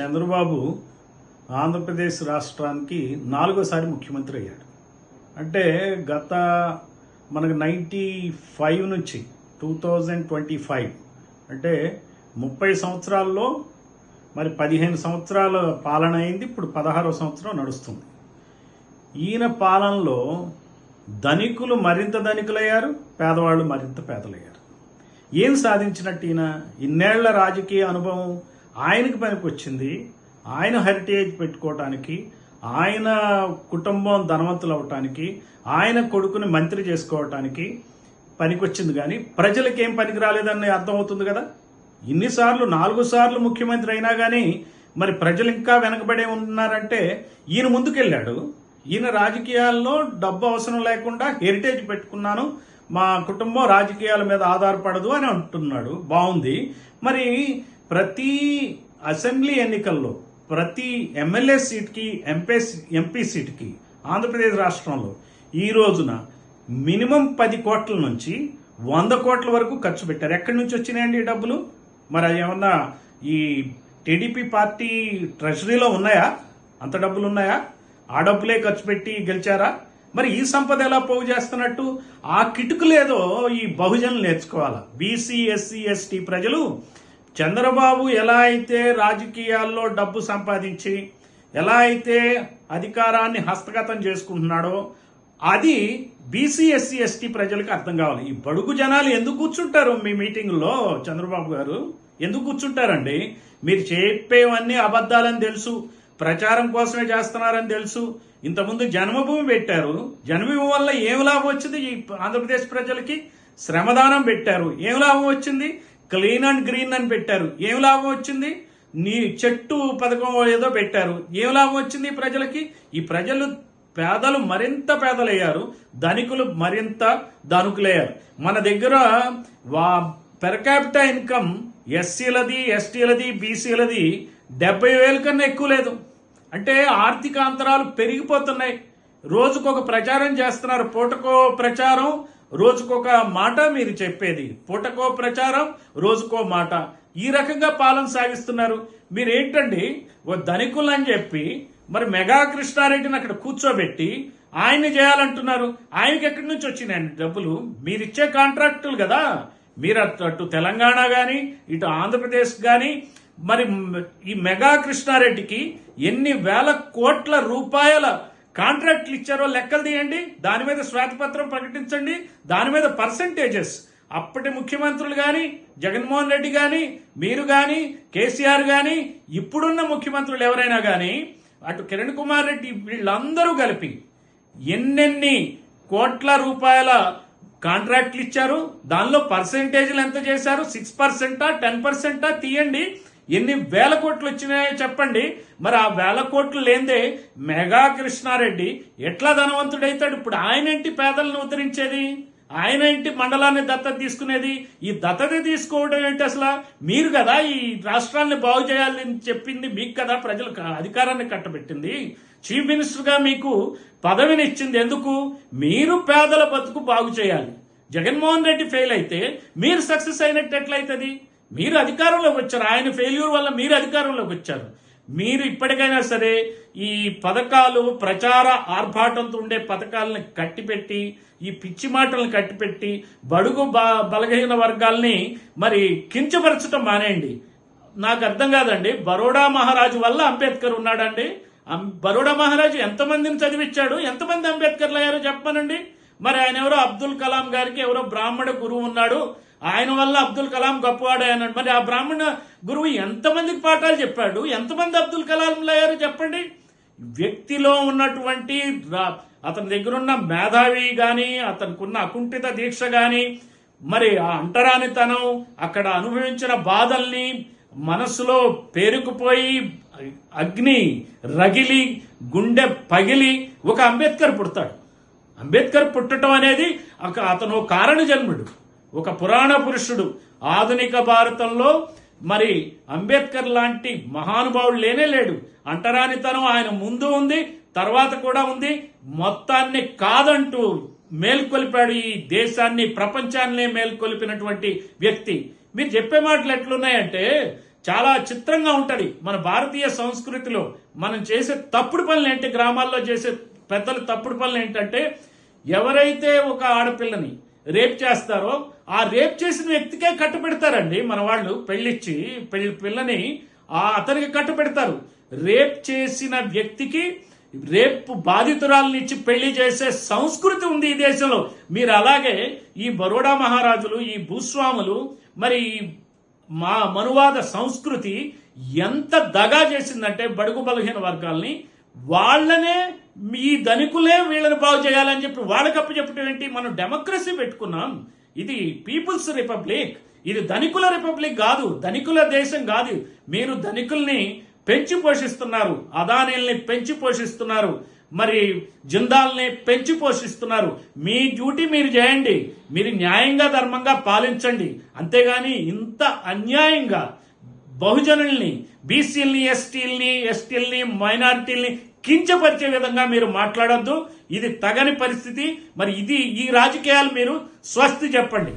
చంద్రబాబు ఆంధ్రప్రదేశ్ రాష్ట్రానికి నాలుగోసారి ముఖ్యమంత్రి అయ్యాడు. అంటే గత మనకు నైంటీ ఫైవ్ నుంచి టూ థౌజండ్ ట్వంటీ ఫైవ్ అంటే ముప్పై సంవత్సరాల్లో మరి పదిహేను సంవత్సరాల పాలన అయింది ఇప్పుడు పదహారో సంవత్సరం నడుస్తుంది. ఈయన పాలనలో ధనికులు మరింత ధనికులయ్యారు పేదవాళ్ళు మరింత పేదలయ్యారు. ఏం సాధించినట్టు ఈయన? ఇన్నేళ్ళ రాజకీయ అనుభవం ఆయనకి పనికి వచ్చింది. ఆయన హెరిటేజ్ పెట్టుకోవటానికి ఆయన కుటుంబం ధనవంతులు అవటానికి ఆయన కొడుకుని మంత్రి చేసుకోవటానికి పనికొచ్చింది. కానీ ప్రజలకి ఏం పనికి రాలేదని అర్థమవుతుంది కదా? ఇన్నిసార్లు నాలుగు సార్లు ముఖ్యమంత్రి అయినా కానీ మరి ప్రజలు ఇంకా వెనకబడే ఉన్నారంటే ఈయన ముందుకెళ్ళాడు. ఈయన రాజకీయాల్లో డబ్బు అవసరం లేకుండా హెరిటేజ్ పెట్టుకున్నాను. మా కుటుంబం రాజకీయాల మీద ఆధారపడదు అని అంటున్నాడు. బాగుంది మరి ప్రతి అసెంబ్లీ ఎన్నికల్లో ప్రతి ఎమ్మెల్యే సీట్కి ఎంపీ ఎంపీ సీట్కి ఆంధ్రప్రదేశ్ రాష్ట్రంలో ఈ రోజున మినిమం పది కోట్ల నుంచి వంద కోట్ల వరకు ఖర్చు పెట్టారు. ఎక్కడి నుంచి వచ్చినాయండి ఈ డబ్బులు? మరి అది ఏమన్నా ఈ టీడీపీ పార్టీ ట్రెషరీలో ఉన్నాయా? అంత డబ్బులు ఉన్నాయా? ఆ డబ్బులే ఖర్చు పెట్టి గెలిచారా? మరి ఈ సంపద ఎలా పోగు చేస్తున్నట్టు? ఆ కిటుకులేదో ఈ బహుజనులు నేర్చుకోవాలా? బీసీ ఎస్సీ ఎస్టీ ప్రజలు చంద్రబాబు ఎలా అయితే రాజకీయాల్లో డబ్బు సంపాదించి ఎలా అయితే అధికారాన్ని హస్తగతం చేసుకుంటున్నాడో అది బీసీ ఎస్సీ ఎస్టీ ప్రజలకు అర్థం కావాలి. ఈ బడుగు జనాలు ఎందుకు కూర్చుంటారు మీ మీటింగ్లో చంద్రబాబు గారు? ఎందుకు కూర్చుంటారండి? మీరు చెప్పేవన్నీ అబద్ధాలని తెలుసు ప్రచారం కోసమే చేస్తున్నారని తెలుసు. ఇంతకుముందు జన్మభూమి పెట్టారు. జన్మభూమి వల్ల ఏం లాభం వచ్చింది ఈ ఆంధ్రప్రదేశ్ ప్రజలకి? శ్రమదానం పెట్టారు. ఏం లాభం వచ్చింది? క్లీన్ అండ్ గ్రీన్ అని పెట్టారు. ఏం లాభం వచ్చింది? నీ చెట్టు పథకం ఏదో పెట్టారు. ఏం లాభం వచ్చింది ప్రజలకి? ఈ ప్రజలు పేదలు మరింత పేదలయ్యారు. ధనికులు మరింత ధనుకులయ్యారు. మన దగ్గర వా పెర్ ఇన్కమ్ ఎస్సీలది ఎస్టీలది బీసీలది డెబ్బై వేల కన్నా ఎక్కువ లేదు. అంటే ఆర్థిక అంతరాలు పెరిగిపోతున్నాయి. రోజుకొక ప్రచారం చేస్తున్నారు. పూటకో ప్రచారం రోజుకొక మాట మీరు చెప్పేది. పూటకో ప్రచారం రోజుకో మాట. ఈ రకంగా పాలన సాగిస్తున్నారు. మీరు ఏంటండి ఓ ధనికులు అని చెప్పి మరి మెగా కృష్ణారెడ్డిని అక్కడ కూర్చోబెట్టి ఆయన చేయాలంటున్నారు. ఆయనకి ఎక్కడి నుంచి వచ్చినాయండి డబ్బులు? మీరు ఇచ్చే కాంట్రాక్టులు కదా. మీరు అటు అటు తెలంగాణ కానీ ఇటు ఆంధ్రప్రదేశ్ కానీ మరి ఈ మెగా కృష్ణారెడ్డికి ఎన్ని వేల కోట్ల రూపాయల కాంట్రాక్ట్లు ఇచ్చారో లెక్కలు తీయండి. దాని మీద శ్వేతపత్రం ప్రకటించండి. దాని మీద పర్సంటేజెస్. అప్పటి ముఖ్యమంత్రులు కానీ జగన్మోహన్ రెడ్డి కానీ మీరు కానీ కేసీఆర్ కానీ ఇప్పుడున్న ముఖ్యమంత్రులు ఎవరైనా కానీ అటు కిరణ్ కుమార్ రెడ్డి వీళ్ళందరూ కలిపి ఎన్నెన్ని కోట్ల రూపాయల కాంట్రాక్ట్లు ఇచ్చారు దానిలో పర్సెంటేజ్లు ఎంత చేశారు సిక్స్ పర్సెంటా టెన్ పర్సెంటా తీయండి. ఎన్ని వేల కోట్లు వచ్చినాయో చెప్పండి. మరి ఆ వేల కోట్లు లేదే మెగా కృష్ణారెడ్డి ఎట్లా ధనవంతుడైతాడు? ఇప్పుడు ఆయనేంటి పేదలను ఉద్ధరించేది? ఆయన ఏంటి మండలాన్ని దత్తత తీసుకునేది? ఈ దత్తత తీసుకోవడం ఏంటి అసలు? మీరు కదా ఈ రాష్ట్రాన్ని బాగు చేయాలని చెప్పింది మీకు కదా? ప్రజలు అధికారాన్ని కట్టబెట్టింది. చీఫ్ మినిస్టర్గా మీకు పదవిని ఇచ్చింది ఎందుకు? మీరు పేదల బతుకు బాగు చేయాలి. జగన్మోహన్ రెడ్డి ఫెయిల్ అయితే మీరు సక్సెస్ అయినట్టు ఎట్లయితుంది? మీరు అధికారంలోకి వచ్చారు. ఆయన ఫెయిల్యూర్ వల్ల మీరు అధికారంలోకి వచ్చారు. మీరు ఇప్పటికైనా సరే ఈ పథకాలు ప్రచార ఆర్భాటంతో ఉండే పథకాలను కట్టిపెట్టి ఈ పిచ్చి మాటలను కట్టిపెట్టి బడుగు బ- బలహీన వర్గాల్ని మరి కించపరచడం మానేయండి. నాకు అర్థం కాదండి. బరోడా మహారాజు వల్ల అంబేద్కర్ ఉన్నాడండి. అం- బరోడా మహారాజు ఎంతమందిని చదివించాడు? ఎంతమంది అంబేద్కర్లు అయ్యారో చెప్పనండి మరి ఆయన ఎవరో అబ్దుల్ కలాం గారికి ఎవరో బ్రాహ్మణ గురువు ఉన్నాడు. ఆయన వల్ల అబ్దుల్ కలాం గొప్పవాడే అన్నాడు. మరి ఆ బ్రాహ్మణ గురువు ఎంతమందికి పాఠాలు చెప్పాడు? ఎంతమంది అబ్దుల్ కలాంలు అయ్యారు చెప్పండి? వ్యక్తిలో ఉన్నటువంటి రా- అతని దగ్గరున్న మేధావి కానీ అతనికి ఉన్న అకుంఠిత దీక్ష కానీ మరి ఆ అంటరానితనం అక్కడ అనుభవించిన బాధల్ని మనస్సులో పేరుకుపోయి అగ్ని రగిలి గుండె పగిలి ఒక అంబేద్కర్ పుడతాడు. అంబేద్కర్ పుట్టడం అనేది అతను కారణ జన్ముడు. ఒక పురాణ పురుషుడు ఆధునిక భారతంలో మరి అంబేద్కర్ లాంటి మహానుభావుడు లేనే లేడు. అంటరానితనం ఆయన ముందు ఉంది తర్వాత కూడా ఉంది. మొత్తాన్ని కాదంటూ మేల్కొలిపాడు ఈ దేశాన్ని ప్రపంచాన్నే మేల్కొలిపినటువంటి వ్యక్తి. మీరు చెప్పే మాటలు ఎట్లున్నాయంటే చాలా చిత్రంగా ఉంటుంది. మన భారతీయ సంస్కృతిలో మనం చేసే తప్పుడు పనులు ఏంటి? గ్రామాల్లో చేసే పెద్దలు తప్పుడు పనులు ఏంటంటే ఎవరైతే ఒక ఆడపిల్లని రేప్ చేస్తారో ఆ రేప్ చేసిన వ్యక్తికే కట్టు పెడతారండి మన వాళ్ళు పెళ్ళిచ్చి పెళ్ళి పిల్లని ఆ అతనికి కట్టు పెడతారు రేప్ చేసిన వ్యక్తికి రేపు బాధితురాలను ఇచ్చి పెళ్ళి చేసే సంస్కృతి ఉంది ఈ దేశంలో. మీరు అలాగే ఈ బరోడా మహారాజులు ఈ భూస్వాములు మరి ఈ మా మనువాద సంస్కృతి ఎంత దగా చేసిందంటే బడుగు బలహీన వర్గాల్ని వాళ్ళనే ఈ ధనికులే వీళ్ళని బాగు చేయాలని చెప్పి వాళ్ళకప్పు చెప్పడం ఏంటి? మనం డెమోక్రసీ పెట్టుకున్నాం. ఇది పీపుల్స్ రిపబ్లిక్ ఇది ధనికుల రిపబ్లిక్ కాదు ధనికుల దేశం కాదు. మీరు ధనికుల్ని పెంచి పోషిస్తున్నారు. అదానీల్ని పెంచి పోషిస్తున్నారు. మరి జిందాల్ని పెంచి పోషిస్తున్నారు. మీ డ్యూటీ మీరు చేయండి. మీరు న్యాయంగా ధర్మంగా పాలించండి. అంతేగాని ఇంత అన్యాయంగా బహుజనుల్ని బీసీల్ని ఎస్టీల్ని ఎస్టీల్ని మైనారిటీల్ని కించపరిచే విధంగా మీరు మాట్లాడొద్దు. ఇది తగని పరిస్థితి. మరి ఇది ఈ రాజకీయాలు మీరు స్వస్తి చెప్పండి.